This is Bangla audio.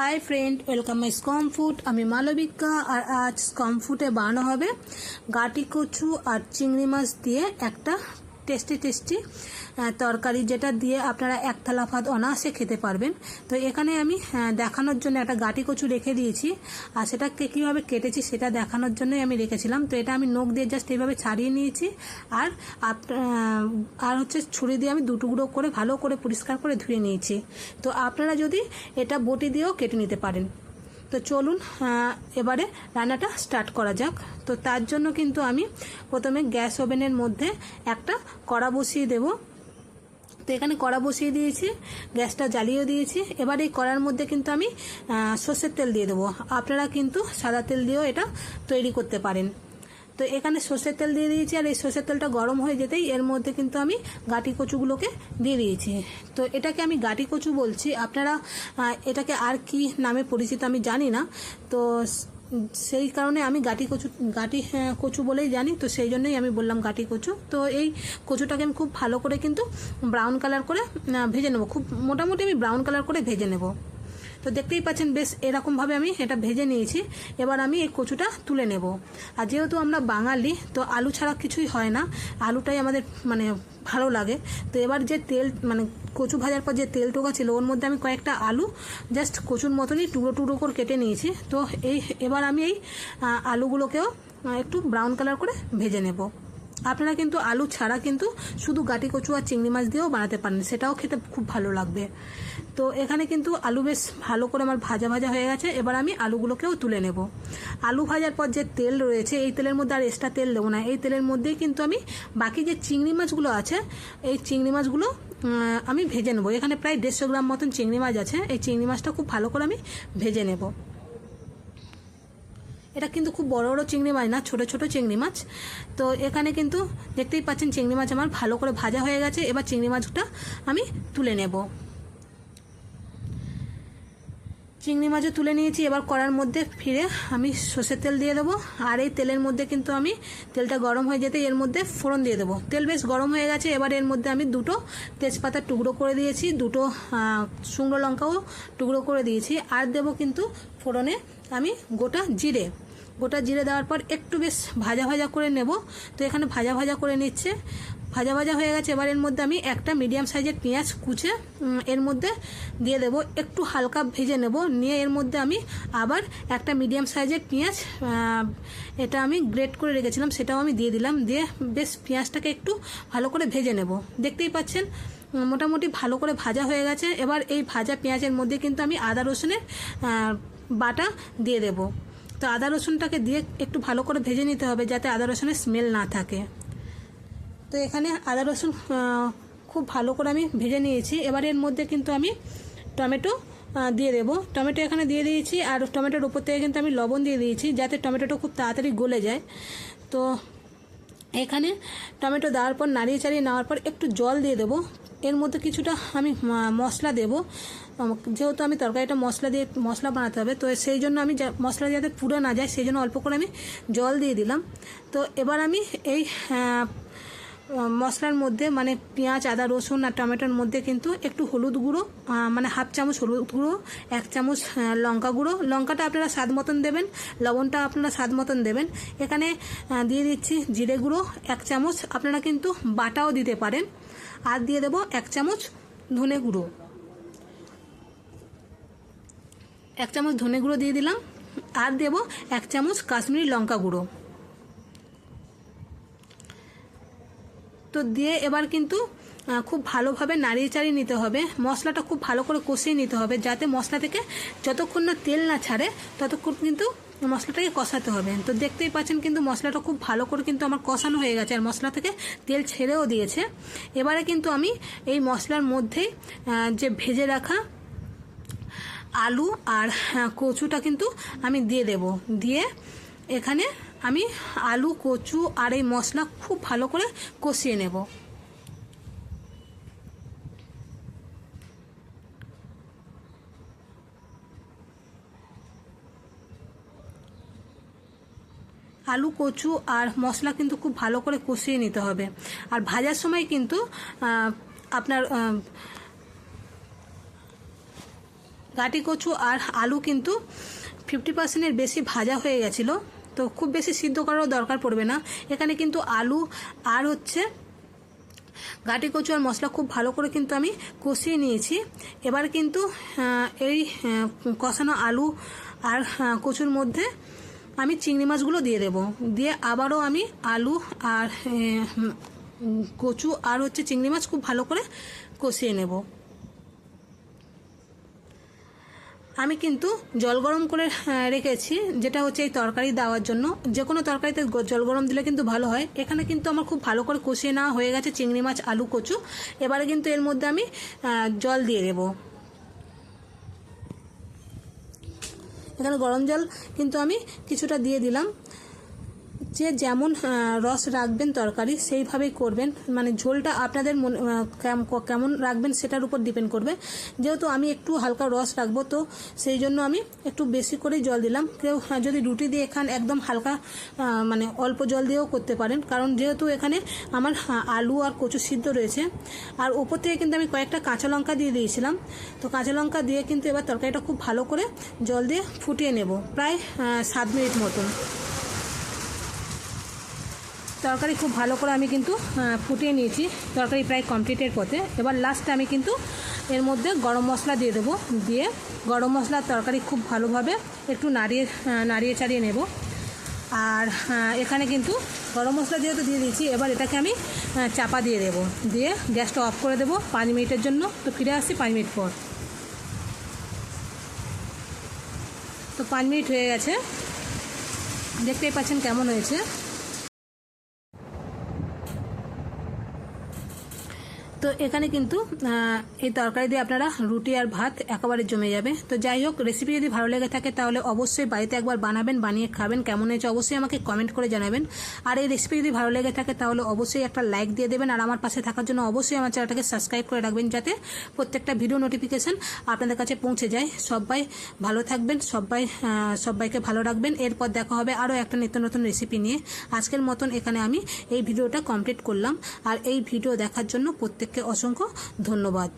হাই ফ্রেন্ড ওয়েলকাম মাই স্কম ফুড আমি মালবিকা আর আজ স্কম ফুডে বানানো হবে গাটি কচু আর চিংড়ি মাছ দিয়ে একটা টেস্টি টেস্টি তরকারি যেটা দিয়ে আপনারা এক থালা ভাত অনায়াসে খেতে পারবেন। তো এখানে আমি দেখানোর জন্য একটা গাটি কচু রেখে দিয়েছি। আর সেটাকে কীভাবে কেটেছি সেটা দেখানোর জন্যই আমি রেখেছিলাম। তো এটা আমি নখ দিয়ে জাস্ট এইভাবে ছাড়িয়ে নিয়েছি। আর আর হচ্ছে ছুরি দিয়ে আমি দুটুকরো করে ভালো করে পরিষ্কার করে ধুয়ে নিয়েছি। তো আপনারা যদি এটা বটি দিয়েও কেটে নিতে পারেন। তো চলুন এবারে রান্নাটা স্টার্ট করা যাক। তো তার জন্য কিন্তু আমি প্রথমে গ্যাস ওভেনের মধ্যে একটা কড়া বসিয়ে দেবো। তো এখানে কড়া বসিয়ে দিয়েছি, গ্যাসটা জ্বালিয়ে দিয়েছি। এবার এই কড়ার মধ্যে কিন্তু আমি সর্ষের তেল দিয়ে দেবো। আপনারা কিন্তু সাদা তেল দিয়েও এটা তৈরি করতে পারেন। তো এখানে সর্ষের তেল দিয়ে দিয়েছি আর এই সর্ষের তেলটা গরম হয়ে যেতেই এর মধ্যে কিন্তু আমি গাটি কচুগুলোকে দিয়ে দিয়েছি। তো এটাকে আমি গাটি কচু বলছি। আপনারা এটাকে আর কি নামে পরিচিত আমি জানি না। তো সেই কারণে আমি গাটি কচু গাটি হ্যাঁ, কচু বলেই জানি। তো সেই জন্যই আমি বললাম গাটি কচু। তো এই কচুটাকে আমি খুব ভালো করে কিন্তু ব্রাউন কালার করে ভেজে নেব। খুব মোটামুটি আমি ব্রাউন কালার করে ভেজে নেব। তো দেখতেই পাচ্ছেন, বেশ এরকমভাবে আমি এটা ভেজে নিয়েছি। এবার আমি এই কচুটা তুলে নেব। আর যেহেতু আমরা বাঙালি, তো আলু ছাড়া কিছুই হয় না। আলুটাই আমাদের মানে ভালো লাগে। তো এবার যে তেল মানে কচু ভাজার পর যে তেল টোকা ছিল, ওর মধ্যে আমি কয়েকটা আলু জাস্ট কচুর মতনই টুকরো টুকরো করে কেটে নিয়েছি। তো এই, এবার আমি এই আলুগুলোকেও একটু ব্রাউন কালার করে ভেজে নেব। আপনারা কিন্তু আলু ছাড়া কিন্তু শুধু গাটি কচু আর চিংড়ি মাছ দিয়েও বানাতে পারেন। সেটাও খেতে খুব ভালো লাগবে। তো এখানে কিন্তু আলু বেশ ভালো করে আমার ভাজা ভাজা হয়ে গেছে। এবার আমি আলুগুলোকেও তুলে নেব। আলু ভাজার পর যে তেল রয়েছে, এই তেলের মধ্যে আর এক্সট্রা তেল দেবো না। এই তেলের মধ্যেই কিন্তু আমি বাকি যে চিংড়ি মাছগুলো আছে, এই চিংড়ি মাছগুলো আমি ভেজে নেব। এখানে প্রায় দেড়শো গ্রাম মতন চিংড়ি মাছ আছে। এই চিংড়ি মাছটা খুব ভালো করে আমি ভেজে নেব। এটা কিন্তু খুব বড় বড় চিংড়ি মাছ না, ছোট ছোট চিংড়ি মাছ। তো এখানে কিন্তু দেখতেই পাচ্ছেন চিংড়ি মাছ আমার ভালো করে ভাজা হয়ে গেছে। এবার চিংড়ি মাছটা আমি তুলে নেব। চিংড়ি মাছও তুলে নিয়েছি। এবার কড়ার মধ্যে ফিরে আমি সর্ষের তেল দিয়ে দেবো। আর এই তেলের মধ্যে কিন্তু আমি তেলটা গরম হয়ে যেতে এর মধ্যে ফোড়ন দিয়ে দেবো। তেল বেশ গরম হয়ে গেছে। এবার এর মধ্যে আমি দুটো তেজপাতার টুকরো করে দিয়েছি। দুটো শুকনো লঙ্কাও টুকরো করে দিয়েছি। আর দেবো কিন্তু ফোড়নে আমি গোটা জিরে। গোটা জিরে দেওয়ার পর একটু বেশ ভাজা ভাজা করে নেব। তো এখানে ভাজা ভাজা করে নিচ্ছে। ভাজা ভাজা হয়ে গেছে। এবার এর মধ্যে আমি একটা মিডিয়াম সাইজের পেঁয়াজ কুচে এর মধ্যে দিয়ে দেব। একটু হালকা ভেজে নেব। নিয়ে এর মধ্যে আমি আবার একটা মিডিয়াম সাইজের পেঁয়াজ এটা আমি গ্রেট করে রেখেছিলাম, সেটাও আমি দিয়ে দিলাম। দিয়ে বেশ পেঁয়াজটাকে একটু ভালো করে ভেজে নেব। দেখতেই পাচ্ছেন মোটামুটি ভালো করে ভাজা হয়ে গেছে। এবার এই ভাজা পেঁয়াজের মধ্যে কিন্তু আমি আদা, রসুনের বাটা দিয়ে দেব। তো আদা, রসুনটাকে দিয়ে একটু ভালো করে ভেজে নিতে হবে, যাতে আদা, রসুনের স্মেল না থাকে। তো এখানে আদা রসুন খুব ভালো করে আমি ভেজে নিয়েছি। এবার এর মধ্যে কিন্তু আমি টমেটো দিয়ে দেবো। টমেটো এখানে দিয়ে দিয়েছি আর টমেটোর উপর থেকে কিন্তু আমি লবণ দিয়ে দিয়েছি যাতে টমেটোটা খুব তাড়াতাড়ি গলে যায়। তো এখানে টমেটো দেওয়ার পর, নাড়িয়ে চাড়িয়ে নেওয়ার পর একটু জল দিয়ে দেবো। এর মধ্যে কিছুটা আমি মশলা দেবো। যেহেতু আমি তরকারিটা মশলা দিয়ে, মশলা বানাতে হবে, তো সেই জন্য আমি মশলা যাতে পুড়ে না যায়, সেই জন্য অল্প করে আমি জল দিয়ে দিলাম। তো এবার আমি এই মশলার মধ্যে মানে পেঁয়াজ, আদা, রসুন আর টমেটোর মধ্যে কিন্তু একটু হলুদ গুঁড়ো মানে হাফ চামচ হলুদ গুঁড়ো, এক চামচ লঙ্কা গুঁড়ো। লঙ্কাটা আপনারা স্বাদ মতন দেবেন, লবণটা আপনারা স্বাদ মতন দেবেন। এখানে দিয়ে দিচ্ছি জিরে গুঁড়ো, এক চামচ, আপনারা কিন্তু বাটাও দিতে পারেন। আর দিয়ে দেবো এক চামচ ধনে গুঁড়ো। এক চামচ ধনে গুঁড়ো দিয়ে দিলাম। আর দেবো এক চামচ কাশ্মীরি লঙ্কা গুঁড়ো। তো দিয়ে এবার কিন্তু খুব ভালোভাবে নাড়িয়ে চাড়িয়ে নিতে হবে। মশলাটা খুব ভালো করে কষিয়ে নিতে হবে যাতে মশলা থেকে যতক্ষণ না তেল না ছাড়ে, ততক্ষণ কিন্তু মশলাটাকে কষাতে হবে। তো দেখতেই পাচ্ছেন কিন্তু মশলাটা খুব ভালো করে কিন্তু আমার কষানো হয়ে গেছে আর মশলা থেকে তেল ছেড়েও দিয়েছে। এবারে কিন্তু আমি এই মশলার মধ্যেই যে ভেজে রাখা আলু আর কচুটা কিন্তু আমি দিয়ে দেব। দিয়ে এখানে আমি আলু, কচু আর এই মশলা খুব ভালো করে কষিয়ে নেব। আলু, কচু আর মশলা কিন্তু খুব ভালো করে কষিয়ে নিতে হবে। আর ভাজার সময় কিন্তু আপনার গাটি কচু আর আলু কিন্তু ফিফটি পার্সেন্টের বেশি ভাজা হয়ে গেছিল। তো খুব বেশি সিদ্ধ করারও দরকার পড়বে না। এখানে কিন্তু আলু আর হচ্ছে গাটি কচু আর মশলা খুব ভালো করে কিন্তু আমি কষিয়ে নিয়েছি। এবার কিন্তু এই কষানো আলু আর কচুর মধ্যে আমি চিংড়ি মাছগুলো দিয়ে দেব। দিয়ে আবারও আমি আলু আর কচু আর হচ্ছে চিংড়ি মাছ খুব ভালো করে কষিয়ে নেব। আমি কিন্তু জল গরম করে রেখেছি, যেটা হচ্ছে এই তরকারি দেওয়ার জন্য। যে কোনো তরকারিতে জল গরম দিলে কিন্তু ভালো হয়। এখানে কিন্তু আমার খুব ভালো করে কষিয়ে নেওয়া হয়ে গেছে চিংড়ি মাছ, আলু, কচু। এবারে কিন্তু এর মধ্যে আমি জল দিয়ে দেবো। এখানে গরম জল কিন্তু আমি কিছুটা দিয়ে দিলাম। যে যেমন রস রাখবেন তরকারি সেইভাবেই করবেন। মানে ঝোলটা আপনাদের মনে কেমন রাখবেন সেটার উপর ডিপেন্ড করবে। যেহেতু আমি একটু হালকা রস রাখব তো সেই জন্য আমি একটু বেশি করেই জল দিলাম। কেউ আহ, যদি রুটি দিয়ে খান একদম হালকা মানে অল্প জল দিয়েও করতে পারেন। কারণ যেহেতু এখানে আমার আলু আর কচু সিদ্ধ রয়েছে। আর উপর থেকে কিন্তু আমি কয়েকটা কাঁচা লঙ্কা দিয়ে দিয়েছিলাম। তো কাঁচা লঙ্কা দিয়ে কিন্তু এবার তরকারিটা খুব ভালো করে জল দিয়ে ফুটিয়ে নেব প্রায় সাত মিনিট মতন। তরকারি খুব ভালো করে আমি কিন্তু ফুটিয়ে নিয়েছি। তরকারি প্রায় কমপ্লিটের পথে। এবার লাস্টে আমি কিন্তু এর মধ্যে গরম মশলা দিয়ে দেবো। দিয়ে গরম মশলার তরকারি খুব ভালোভাবে একটু নাড়িয়ে নাড়িয়ে চাড়িয়ে নেব। আর এখানে কিন্তু গরম মশলা যেহেতু দিয়ে দিয়েছি, এবার এটাকে আমি চাপা দিয়ে দেবো। দিয়ে গ্যাসটা অফ করে দেবো পাঁচ মিনিটের জন্য। তো ফিরে আসছি পাঁচ মিনিট পর। তো পাঁচ মিনিট হয়ে গেছে। দেখতেই পাচ্ছেন কেমন হয়েছে। তো এখানে কিন্তু এই তরকারি দিয়ে আপনারা রুটি আর ভাত একেবারে জমে যাবে। তো যাই হোক রেসিপি যদি ভালো লেগে থাকে তাহলে অবশ্যই বাড়িতে একবার বানাবেন, বানিয়ে খাবেন। কেমন হয়েছে অবশ্যই আমাকে কমেন্ট করে জানাবেন। আর এই রেসিপি যদি ভালো লেগে থাকে তাহলে অবশ্যই একটা লাইক দিয়ে দেবেন। আর আমার পাশে থাকার জন্য অবশ্যই আমার চ্যানেলটাকে সাবস্ক্রাইব করে রাখবেন যাতে প্রত্যেকটা ভিডিও নোটিফিকেশন আপনাদের কাছে পৌঁছে যায়। সবাই ভালো থাকবেন, সবাই সবাইকে ভালো রাখবেন। এরপর দেখা হবে আরও একটা নিত্য নতুন রেসিপি নিয়ে। আজকের মতন এখানে আমি এই ভিডিওটা কমপ্লিট করলাম। আর এই ভিডিও দেখার জন্য প্রত্যেককে অসংখ্য ধন্যবাদ।